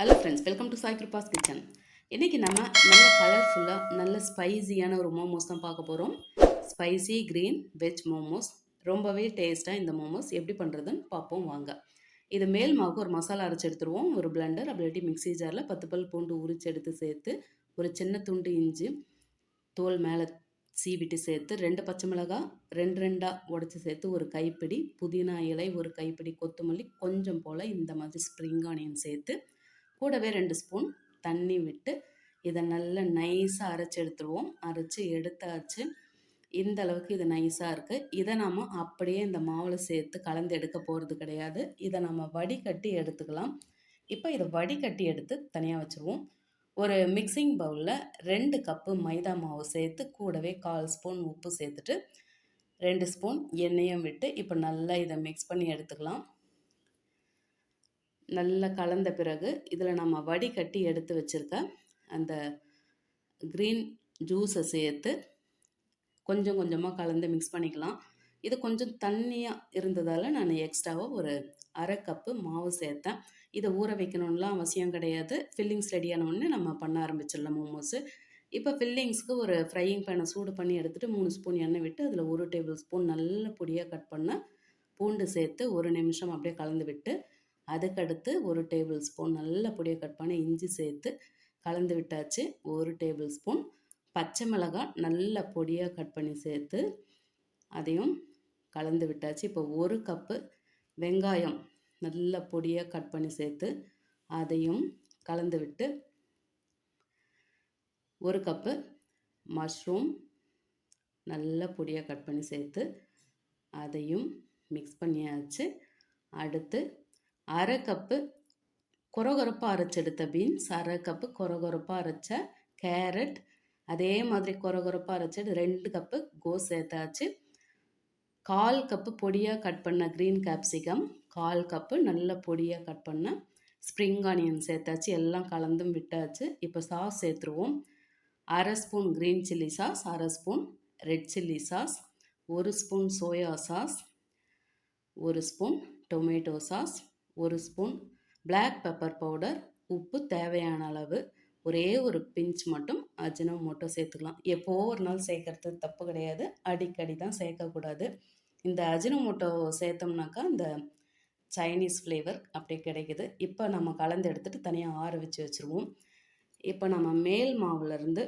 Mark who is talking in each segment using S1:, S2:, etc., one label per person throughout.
S1: Hello friends welcome to Sai Kripa's kitchen இன்றைக்கி நம்ம நல்ல கலர்ஃபுல்லாக நல்ல ஸ்பைசியான ஒரு மோமோஸ் தான் பார்க்க போகிறோம் ஸ்பைசி க்ரீன் வெஜ் மோமோஸ் ரொம்பவே டேஸ்ட்டாக இந்த மோமோஸ் எப்படி பண்ணுறதுன்னு பார்ப்போம் வாங்க. இது மேல் மாவுக்கு ஒரு மசாலா அரைச்சி எடுத்துருவோம். ஒரு பிளண்டர் அப்படி மிக்ஸி ஜாரில் பத்து பல் பூண்டு உரிச்சு எடுத்து சேர்த்து ஒரு சின்ன துண்டு இஞ்சி தோல் மேலே சீவிட்டு சேர்த்து ரெண்டு பச்சை மிளகாய் ரெண்டு ரெண்டாக உடச்சி சேர்த்து ஒரு கைப்பிடி புதினா இலை ஒரு கைப்பிடி கொத்தமல்லி கொஞ்சம் போல் இந்த மாதிரி ஸ்ப்ரிங் ஆனியன் சேர்த்து கூடவே ரெண்டு ஸ்பூன் தண்ணி விட்டு இதை நல்லா நைஸாக அரைச்சி எடுத்துருவோம். அரைச்சி எடுத்தாச்சு. இந்த அளவுக்கு இது நைஸாக இருக்குது இதை நாம் அப்படியே இந்த மாவில் சேர்த்து கலந்து எடுக்க போகிறது கிடையாது. இதை நம்ம வடிகட்டி எடுத்துக்கலாம். இப்போ இதை வடிகட்டி எடுத்து தனியாக வச்சுருவோம். ஒரு மிக்சிங் பவுலில் ரெண்டு கப்பு மைதா மாவு சேர்த்து கூடவே கால் ஸ்பூன் உப்பு சேர்த்துட்டு ரெண்டு ஸ்பூன் எண்ணெயும் விட்டு இப்போ நல்லா இதை மிக்ஸ் பண்ணி எடுத்துக்கலாம். நல்லா கலந்த பிறகு இதில் நம்ம வடிகட்டி எடுத்து வச்சுருக்க அந்த க்ரீன் ஜூஸை சேர்த்து கொஞ்சம் கொஞ்சமாக கலந்து மிக்ஸ் பண்ணிக்கலாம். இது கொஞ்சம் தண்ணியாக இருந்ததால் நான் எக்ஸ்ட்ராவாக ஒரு அரை கப்பு மாவு சேர்த்தேன். இதை ஊற வைக்கணும்லாம் அவசியம் கிடையாது. ஃபில்லிங்ஸ் ரெடியானோடனே நம்ம பண்ண ஆரம்பிச்சிடலாம் மோமோஸு இப்போ ஃபில்லிங்ஸ்க்கு ஒரு ஃப்ரையிங் பேனை சூடு பண்ணி எடுத்துகிட்டு மூணு ஸ்பூன் எண்ணெய் விட்டு அதில் ஒரு டேபிள் ஸ்பூன் நல்ல பொடியாக கட் பண்ண பூண்டு சேர்த்து ஒரு நிமிஷம் அப்படியே கலந்து விட்டு அதுக்கடுத்து ஒரு டேபிள் ஸ்பூன் நல்ல பொடியை கட் பண்ணி இஞ்சி சேர்த்து கலந்து விட்டாச்சு. ஒரு டேபிள் ஸ்பூன் பச்சை மிளகாய் நல்ல பொடியாக கட் பண்ணி சேர்த்து அதையும் கலந்து விட்டாச்சு. இப்போ ஒரு கப்பு வெங்காயம் நல்ல பொடியாக கட் பண்ணி சேர்த்து அதையும் கலந்து விட்டு ஒரு கப்பு மஷ்ரூம் நல்ல பொடியாக கட் பண்ணி சேர்த்து அதையும் மிக்ஸ் பண்ணியாச்சு. அடுத்து அரை கப்பு கொரகொரப்பாக அரைச்செடுத்த பீன்ஸ் அரை கப்பு கொரகொரப்பாக அரைச்ச கேரட் அதே மாதிரி கொரகொரப்பாக அரைச்சது ரெண்டு கப்பு கோஸ் சேர்த்தாச்சு. கால் கப்பு பொடியாக கட் பண்ண க்ரீன் கேப்சிகம் கால் கப்பு நல்ல பொடியாக கட் பண்ண ஸ்ப்ரிங் ஆனியன் சேர்த்தாச்சு. எல்லாம் கலந்தும் விட்டாச்சு. இப்போ சாஸ் சேர்த்துருவோம். அரை ஸ்பூன் க்ரீன் சில்லி சாஸ் அரை ஸ்பூன் ரெட் சில்லி சாஸ் ஒரு ஸ்பூன் சோயா சாஸ் ஒரு ஸ்பூன் டொமேட்டோ சாஸ் ஒரு ஸ்பூன் பிளாக் பெப்பர் பவுடர் உப்பு தேவையான அளவு ஒரே ஒரு பிஞ்ச் மட்டும் அஜினோமோட்டோ சேர்த்துக்கலாம். எப்போ ஒரு நாள் சேர்க்கறது தப்பு கிடையாது. அடிக்கடி தான் சேர்க்கக்கூடாது. இந்த அஜினோமோட்டோ சேர்த்தோம்னாக்கா இந்த சைனீஸ் ஃப்ளேவர் அப்படியே கிடைக்குது. இப்போ நம்ம கலந்து எடுத்துகிட்டு தனியாக ஆற வச்சு வச்சுருவோம். இப்போ நம்ம மேல் மாவுலேருந்து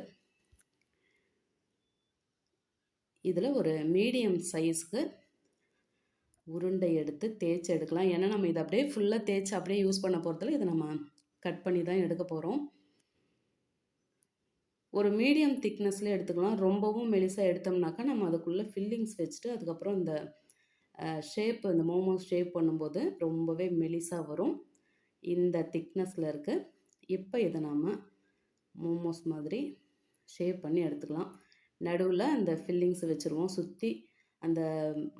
S1: இதில் ஒரு மீடியம் சைஸ்க்கு உருண்டை எடுத்து தேய்ச்சி எடுக்கலாம். ஏன்னா நம்ம இதை அப்படியே ஃபுல்லாக தேய்ச்சி அப்படியே யூஸ் பண்ண போகிறதுல இதை நம்ம கட் பண்ணி தான் எடுக்க போகிறோம் ஒரு மீடியம் திக்னஸில் எடுத்துக்கலாம். ரொம்பவும் மெலிசாக எடுத்தோம்னாக்கா நம்ம அதுக்குள்ளே ஃபில்லிங்ஸ் வச்சுட்டு அதுக்கப்புறம் இந்த ஷேப் இந்த மோமோஸ் ஷேப் பண்ணும்போது ரொம்பவே மெலிசாக வரும். இந்த திக்னஸில் இருக்குது இப்போ இதை நாம் மோமோஸ் மாதிரி ஷேப் பண்ணி எடுத்துக்கலாம். நடுவில் அந்த ஃபில்லிங்ஸ் வச்சுருவோம். சுற்றி அந்த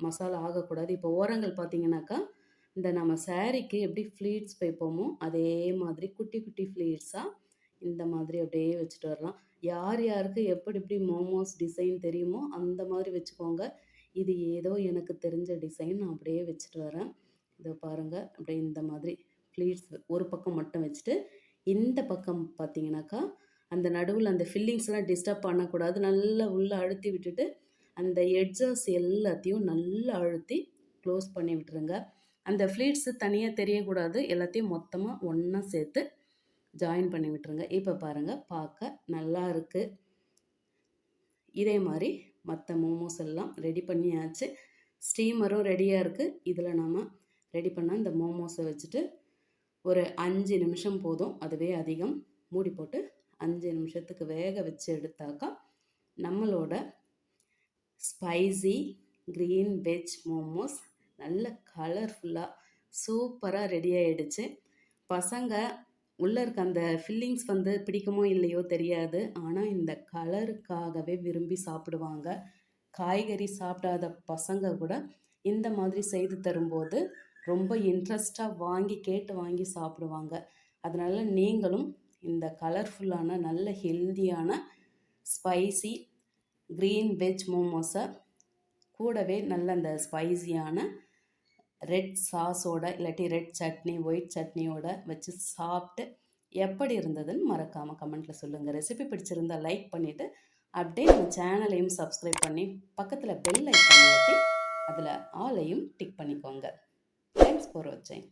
S1: மசாலா ஆகக்கூடாது. இப்போ ஓரங்கள் பார்த்தீங்கன்னாக்கா இந்த நம்ம சாரீக்கு எப்படி ஃப்ளீட்ஸ் வைப்போமோ அதே மாதிரி குட்டி குட்டி ஃப்ளீட்ஸாக இந்த மாதிரி அப்படியே வச்சுட்டு வரலாம். யார் யாருக்கு எப்படி எப்படி மோமோஸ் டிசைன் தெரியுமோ அந்த மாதிரி வச்சுக்கோங்க. இது ஏதோ எனக்கு தெரிஞ்ச டிசைன் நான் அப்படியே வச்சுட்டு வரேன். இதை பாருங்கள் அப்படியே இந்த மாதிரி ஃப்ளீட்ஸ் ஒரு பக்கம் மட்டும் வச்சுட்டு இந்த பக்கம் பார்த்தீங்கன்னாக்கா அந்த நடுவில் அந்த ஃபில்லிங்ஸ்லாம் டிஸ்டர்ப் பண்ணக்கூடாது. நல்லா உள்ளே அழுத்தி விட்டுட்டு அந்த எட்ஜஸ் எல்லாத்தையும் நல்லா அழுத்தி க்ளோஸ் பண்ணி விட்டுருங்க. அந்த ஃப்ளீட்ஸு தனியாக தெரியக்கூடாது. எல்லாத்தையும் மொத்தமாக ஒன்றா சேர்த்து ஜாயின் பண்ணி விட்டுருங்க. இப்போ பாருங்கள் பார்க்க நல்லா இருக்குது இதே மாதிரி மற்ற மோமோஸ் எல்லாம் ரெடி பண்ணியாச்சு. ஸ்டீமரும் ரெடியாக இருக்குது இதில் நம்ம ரெடி பண்ண இந்த மோமோஸை வச்சுட்டு ஒரு அஞ்சு நிமிஷம் போதும். அதுவே அதிகம். மூடி போட்டு அஞ்சு நிமிஷத்துக்கு வேக வச்சு எடுத்தாக்கா நம்மளோட ஸ்பைசி க்ரீன் வெஜ் மோமோஸ் நல்ல கலர்ஃபுல்லாக சூப்பராக ரெடி ஆகிடுச்சு பசங்க உள்ளே இருக்க அந்த ஃபில்லிங்ஸ் வந்து பிடிக்குமோ இல்லையோ தெரியாது. ஆனால் இந்த கலருக்காகவே விரும்பி சாப்பிடுவாங்க. காய்கறி சாப்பிடாத பசங்க கூட இந்த மாதிரி செய்து தரும்போது ரொம்ப இன்ட்ரெஸ்டாக வாங்கி கேட்டு வாங்கி சாப்பிடுவாங்க. அதனால் நீங்களும் இந்த கலர்ஃபுல்லான நல்ல ஹெல்தியான ஸ்பைசி க்ரீன் வெஜ் மோமோஸை கூடவே நல்ல அந்த ஸ்பைஸியான ரெட் சாஸோட இல்லாட்டி ரெட் சட்னி ஒயிட் சட்னியோட வச்சு சாப்பிட்டு எப்படி இருந்ததுன்னு மறக்காமல் கமெண்ட்டில் சொல்லுங்கள் ரெசிபி பிடிச்சிருந்தா லைக் பண்ணிவிட்டு அப்படியே நம்ம சேனலையும் சப்ஸ்கிரைப் பண்ணி பக்கத்தில் பெல் ஐக்கான் ஒட்டி அதில் ஆலையும் டிக் பண்ணிக்கோங்க. தேங்க்ஸ் ஃபார் வாட்சிங்